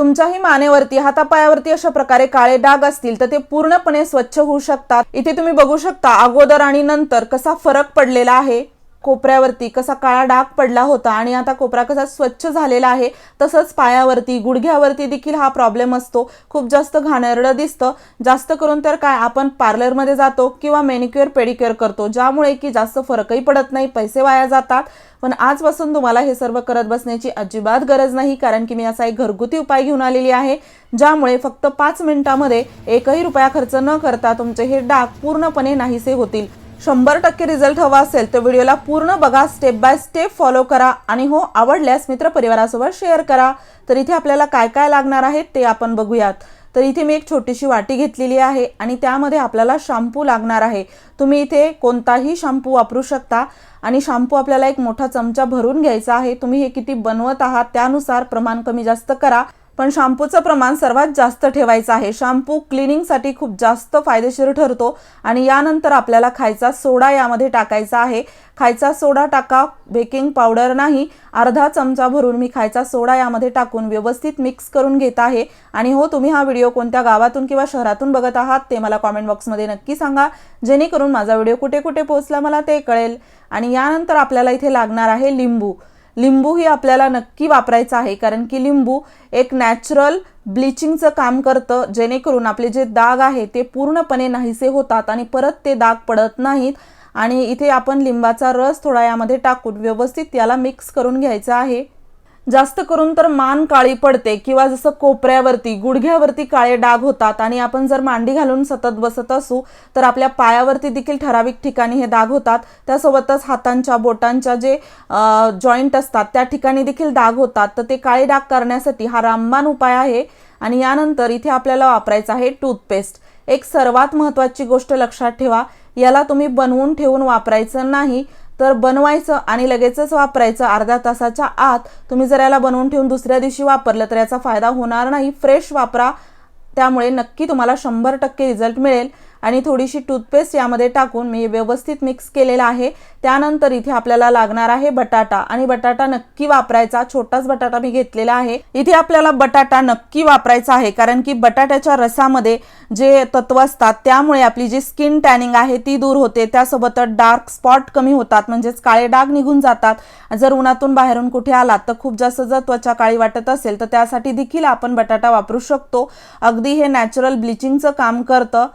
तुमच्याही मानेवरती हातापायावरती अशा प्रकारे काळे डाग असतील तर ते पूर्णपणे स्वच्छ होऊ शकतात. इथे तुम्ही बघू शकता अगोदर आणि नंतर कसा फरक पडलेला आहे. कोपऱ्यावरती कसा काळा डाग पडला होता आणि आता कोपरा कसा स्वच्छ झालेला आहे तसंच पायावरती गुडघ्यावरती देखील हा प्रॉब्लेम असतो. खूप जास्त घाणेरडं दिसतं. जास्त करून तर काय आपण पार्लरमध्ये जातो किंवा मेनिक्युअर पेडिक्युअर करतो ज्यामुळे की जास्त फरकही पडत नाही पैसे वाया जातात. पण आजपासून तुम्हाला हे सर्व करत बसण्याची अजिबात गरज नाही कारण की मी असा एक घरगुती उपाय घेऊन आलेली आहे ज्यामुळे फक्त पाच मिनिटामध्ये एकही रुपया खर्च न करता तुमचे हे डाग पूर्णपणे नाहीसे होतील. शंभर टक्के रिझल्ट हवा असेल तर व्हिडिओला पूर्ण बघा स्टेप बाय स्टेप फॉलो करा आणि हो आवडल्यास मित्रपरिवारासोबत शेअर करा. तर इथे आपल्याला काय काय लागणार आहे ते आपण बघूयात. तर इथे मी एक छोटीशी वाटी घेतलेली आहे आणि त्यामध्ये आपल्याला शॅम्पू लागणार आहे. तुम्ही इथे कोणताही शॅम्पू वापरू शकता आणि शॅम्पू आपल्याला एक मोठा चमचा भरून घ्यायचा आहे. तुम्ही हे किती बनवत आहात त्यानुसार प्रमाण कमी जास्त करा. पण शॅम्पूचं प्रमाण सर्वात जास्त ठेवायचं आहे. शॅम्पू क्लिनिंगसाठी खूप जास्त फायदेशीर ठरतो आणि यानंतर आपल्याला खायचा सोडा यामध्ये टाकायचा आहे. खायचा सोडा टाका बेकिंग पावडर नाही. अर्धा चमचा भरून मी खायचा सोडा यामध्ये टाकून व्यवस्थित मिक्स करून घेत आहे. आणि हो तुम्ही हा व्हिडिओ कोणत्या गावातून किंवा शहरातून बघत आहात ते मला कॉमेंट बॉक्समध्ये नक्की सांगा. जेणेकरून माझा व्हिडिओ कुठे कुठे पोहोचला मला ते कळेल. आणि यानंतर आपल्याला इथे लागणार आहे लिंबू. लिंबू ही आपल्याला नक्की वापरायचं आहे कारण की लिंबू एक नॅचरल ब्लिचिंगचं काम करतं जेणेकरून आपले जे दाग आहे ते पूर्णपणे नाहीसे होतात आणि परत ते दाग पडत नाहीत. आणि इथे आपण लिंबाचा रस थोडा यामध्ये टाकून व्यवस्थित याला मिक्स करून घ्यायचा आहे. जास्त करून तर मान काळी पडते किंवा जसं कोपऱ्यावरती गुडघ्यावरती काळे डाग होतात आणि आपण जर मांडी घालून सतत बसत असू तर आपल्या पायावरती देखील ठराविक ठिकाणी हे डाग होतात. त्यासोबतच हातांच्या बोटांच्या जे जॉईंट असतात त्या ठिकाणी देखील डाग होतात. तर ते काळे डाग करण्यासाठी हा रामबाण उपाय आहे आणि यानंतर इथे आपल्याला वापरायचा आहे टूथपेस्ट. एक सर्वात महत्त्वाची गोष्ट लक्षात ठेवा. याला तुम्ही बनवून ठेवून वापरायचं नाही. तर बनवायचं आणि लगेचच वापरायचं अर्ध्या तासाच्या आत तुम्ही जर याला बनवून ठेवून दुसऱ्या दिवशी वापरलं तर याचा फायदा होणार नाही. फ्रेश वापरा. त्यामुळे नक्की तुम्हाला शंभर टक्के रिझल्ट मिळेल. आणि थोडीशी टूथपेस्ट यामध्ये टाकून मी व्यवस्थित मिक्स केलेला आहे. त्यानंतर इथे आपल्याला लागणार आहे बटाटा आणि बटाटा नक्की वापरायचा. छोटाच बटाटा मी घेतलेला आहे. इथे आपल्याला बटाटा नक्की वापरायचा आहे कारण की बटाट्याच्या रसामध्ये जे तत्व असतात त्यामुळे आपली जी स्किन टॅनिंग आहे ती दूर होते. त्यासोबतच डार्क स्पॉट कमी होतात म्हणजेच काळे डाग निघून जातात. जर उन्हातून बाहेरून कुठे आलात तर खूप जास्त जर त्वचा काळी वाटत असेल तर त्यासाठी देखील आपण बटाटा वापरू शकतो. अगदी हे नॅचरल ब्लिचिंगचं काम करतं.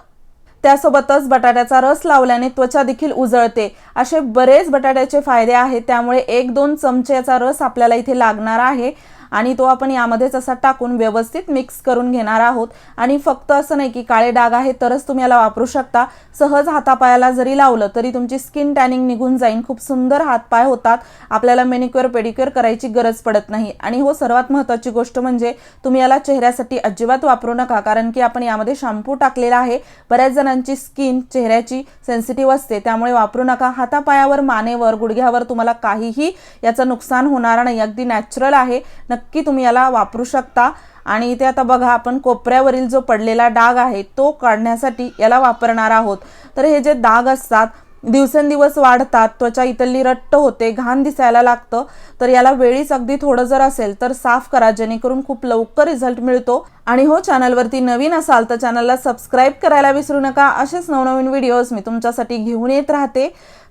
त्यासोबतच बटाट्याचा रस लावल्याने त्वचा देखील उजळते. असे बरेच बटाट्याचे फायदे आहेत त्यामुळे एक दोन चमचेचा रस आपल्याला इथे लागणार आहे. आणि तो आपण यामध्येच असा टाकून व्यवस्थित मिक्स करून घेणार आहोत. आणि फक्त असं नाही की काळे डाग आहे तरच तुम्ही याला वापरू शकता. सहज हातापायाला जरी लावलं तरी तुमची स्किन टॅनिंग निघून जाईल खूप सुंदर हातपाय होतात. आपल्याला मेनिक्युअर पेडिक्युअर करायची गरज पडत नाही. आणि हो सर्वात महत्त्वाची गोष्ट म्हणजे तुम्ही याला चेहऱ्यासाठी अजिबात वापरू नका कारण की आपण यामध्ये शॅम्पू टाकलेला आहे. बऱ्याच जणांची स्किन चेहऱ्याची सेन्सिटिव्ह असते त्यामुळे वापरू नका. हातापायावर मानेवर गुडघ्यावर तुम्हाला काहीही याचं नुकसान होणार नाही. अगदी नॅचरल आहे. नक्की तुम्ही याला वापरू शकता. आणि इथे आता बघा आपण कोपऱ्यावरील जो पडलेला डाग आहे तो काढण्यासाठी याला वापरणार आहोत. तर हे जे डाग असतात दिवसेंदिवस वाढतात त्वचा इथली रट्ट होते घाण दिसायला लागतं. तर याला वेळीच अगदी थोडं जर असेल तर साफ करा जेणेकरून खूप लवकर रिझल्ट मिळतो. आणि हो चॅनलवरती नवीन असाल तर चॅनलला सबस्क्राईब करायला विसरू नका. असेच नवनवीन व्हिडिओज मी तुमच्यासाठी घेऊन येत राहते.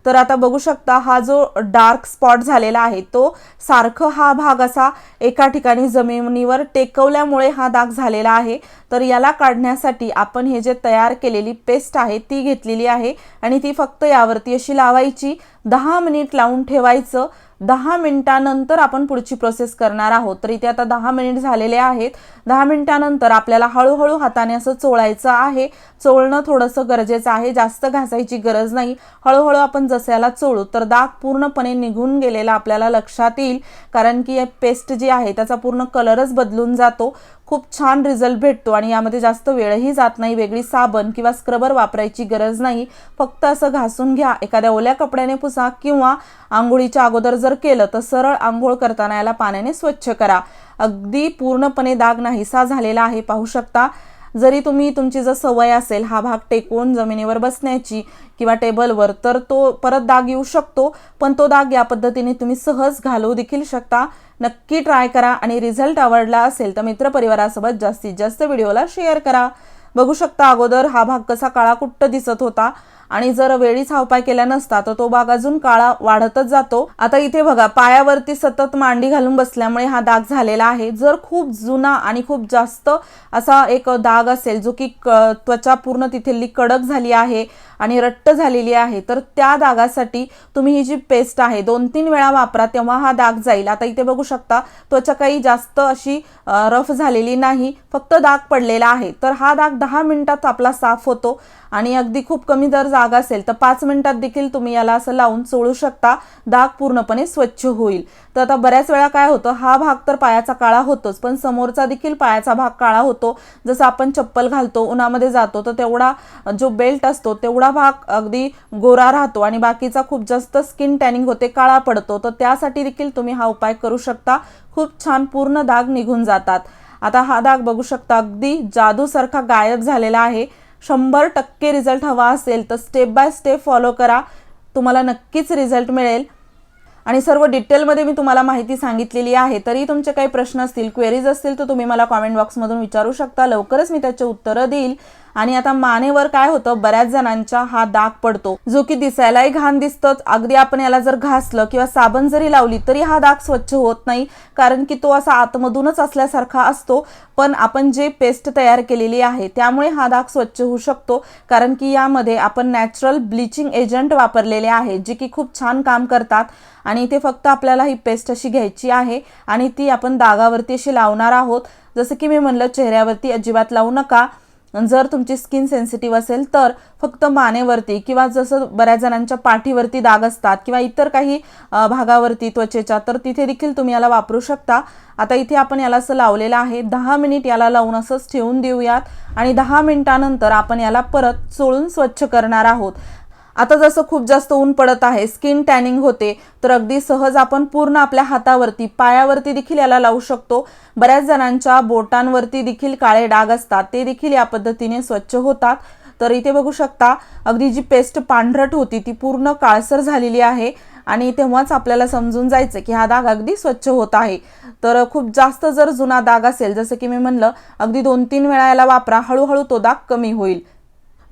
तर आता बघू शकता हा जो डार्क स्पॉट झालेला आहे तो सारखं हा भाग असा एका ठिकाणी जमिनीवर टेकवल्यामुळे हा दाग झालेला आहे. तर याला काढण्यासाठी आपण हे जे तयार केलेली पेस्ट आहे ती घेतलेली आहे आणि ती फक्त यावरती अशी लावायची. दहा मिनिट लावून ठेवायचं. दहा मिनिटानंतर आपण पुढची प्रोसेस करणार आहोत. तर इथे आता दहा मिनिट झालेले आहेत. दहा मिनिटानंतर आपल्याला हळूहळू हाताने असं चोळायचं आहे. चोळणं थोडंसं गरजेचं आहे. जास्त घासायची गरज नाही. हळूहळू आपण जसं याला चोळू. तर दाग पूर्णपणे निघून गेलेला आपल्याला लक्षात येईल. कारण की पेस्ट जी आहे त्याचा पूर्ण कलरच बदलून जातो. खूप छान रिझल्ट भेटतो आणि यामध्ये जास्त वेळही जात नाही. वेगळी साबण किंवा स्क्रबर वापरायची गरज नाही. फक्त असं घासून घ्या. एखाद्या ओल्या कपड्याने पुसा किंवा आंघोळीच्या अगोदर जर केलं तर सरळ आंघोळ करताना याला पाण्याने स्वच्छ करा. अगदी पूर्णपणे दाग नाहीसा झालेला आहे. पाहू शकता जरी तुम्ही तुमची जर सवय असेल हा भाग टेकवून जमिनीवर बसण्याची किंवा टेबलवर तर तो परत दाग येऊ शकतो. पण तो दाग या पद्धतीने तुम्ही सहज घालवू देखील शकता. नक्की ट्राय करा आणि रिझल्ट आवडला असेल तर मित्रपरिवारासोबत जास्तीत जास्त व्हिडिओला शेअर करा. बघू शकता अगोदर हा भाग कसा काळा कुट्ट दिसत होता. आणि जर वेळीच हा उपाय केला नसता तर तो भाग अजून काळा वाढतच जातो. आता इथे बघा पायावरती सतत मांडी घालून बसल्यामुळे हा दाग झालेला आहे. जर खूप जुना आणि खूप जास्त असा एक दाग असेल जो की क- त्वचा पूर्ण तिथली कडक झाली आहे आणि रट्ट झालेली आहे तर त्या दागासाठी तुम्ही ही जी पेस्ट आहे दोन तीन वेळा वापरा तेव्हा हा दाग जाईल. आता इथे बघू शकता त्वचा काही जास्त अशी रफ झालेली नाही फक्त दाग पडलेला आहे. तर हा दाग दहा मिनिटात आपला साफ होतो आणि अगदी खूप कमी दर जा डाग असेल तर पाच मिनिटात देखील तुम्ही याला असं लावून चोळू शकता. दाग पूर्णपणे स्वच्छ होईल. तर आता बऱ्याच वेळा काय होतं हा भाग तर पायाचा काळा होतोच पण समोरचा देखील पायाचा भाग काळा होतो. जसं आपण चप्पल घालतो उन्हामध्ये जातो तर तेवढा जो बेल्ट असतो तेवढा भाग अगदी गोरा राहतो आणि बाकीचा खूप जास्त स्किन टॅनिंग होते काळा पडतो. तर त्यासाठी देखील तुम्ही हा उपाय करू शकता. खूप छान पूर्ण दाग निघून जातात. आता हा दाग बघू शकता अगदी जादूसारखा गायब झालेला आहे. शंभर टक्के रिझल्ट हवा असेल तर स्टेप बाय स्टेप फॉलो करा. तुम्हाला नक्कीच रिझल्ट मिळेल. आणि सर्व डिटेलमध्ये मी तुम्हाला माहिती सांगितलेली आहे. तरी तुमचे काही प्रश्न असतील क्वेरीज असतील तर तुम्ही मला कॉमेंट बॉक्समधून विचारू शकता. लवकरच मी त्याचे उत्तरं देईल. आणि आता मानेवर काय होतं बऱ्याच जणांच्या हा दाग पडतो. जो की दिसायलाही घाण दिसतोच. अगदी आपण याला जर घासलं किंवा साबण जरी लावली तरी हा दाग स्वच्छ होत नाही. कारण की तो असा आतमधूनच असल्यासारखा असतो. पण आपण जे पेस्ट तयार केलेली आहे त्यामुळे हा दाग स्वच्छ होऊ शकतो. कारण की यामध्ये आपण नॅचरल ब्लिचिंग एजंट वापरलेले आहे जे की खूप छान काम करतात. आणि इथे फक्त आपल्याला ही पेस्ट अशी घ्यायची आहे आणि ती आपण दागावरती अशी लावणार आहोत. जसं की मी म्हणलं चेहऱ्यावरती अजिबात लावू नका. जर तुमची स्किन सेन्सिटिव्ह असेल तर फक्त मानेवरती किंवा जसं बऱ्याच जणांच्या पाठीवरती दाग असतात किंवा इतर काही भागावरती त्वचेच्या तर तिथे देखील तुम्ही याला वापरू शकता. आता इथे आपण याला असं लावलेलं आहे. दहा मिनिट याला लावून असंच ठेवून देऊयात. आणि दहा मिनिटानंतर आपण याला परत चोळून स्वच्छ करणार आहोत. आता जसं खूप जास्त ऊन पडत आहे स्किन टॅनिंग होते तर अगदी सहज आपण पूर्ण आपल्या हातावरती पायावरती देखील याला लावू शकतो. बऱ्याच जणांच्या बोटांवरती देखील काळे डाग असतात ते देखील या पद्धतीने स्वच्छ होतात. तर इथे बघू शकता अगदी जी पेस्ट पांढरट होती ती पूर्ण काळसर झालेली आहे आणि तेव्हाच आपल्याला समजून जायचं की हा दाग अगदी स्वच्छ होत आहे. तर खूप जास्त जर जुना दाग असेल जसं की मी म्हणलं अगदी दोन तीन वेळा याला वापरा हळूहळू तो दाग कमी होईल.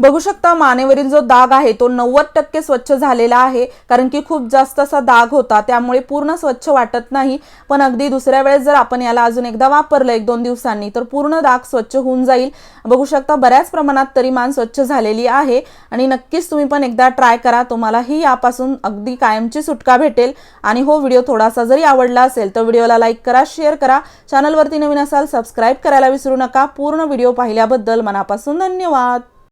बघू शकता मानेवरील जो दाग आहे तो नव्वद टक्के स्वच्छ झालेला आहे कारण की खूप जास्त असा दाग होता त्यामुळे पूर्ण स्वच्छ वाटत नाही. पण अगदी दुसऱ्या वेळेस जर आपण याला अजून एकदा वापरलं एक दोन दिवसांनी तर पूर्ण दाग स्वच्छ होऊन जाईल. बघू शकता बऱ्याच प्रमाणात तरी मान स्वच्छ झालेली आहे आणि नक्कीच तुम्ही पण एकदा ट्राय करा तुम्हालाही यापासून अगदी कायमची सुटका भेटेल. आणि हो व्हिडिओ थोडासा जरी आवडला असेल तर व्हिडिओला लाईक करा शेअर करा. चॅनलवरती नवीन असाल सबस्क्राईब करायला विसरू नका. पूर्ण व्हिडिओ पाहिल्याबद्दल मनापासून धन्यवाद.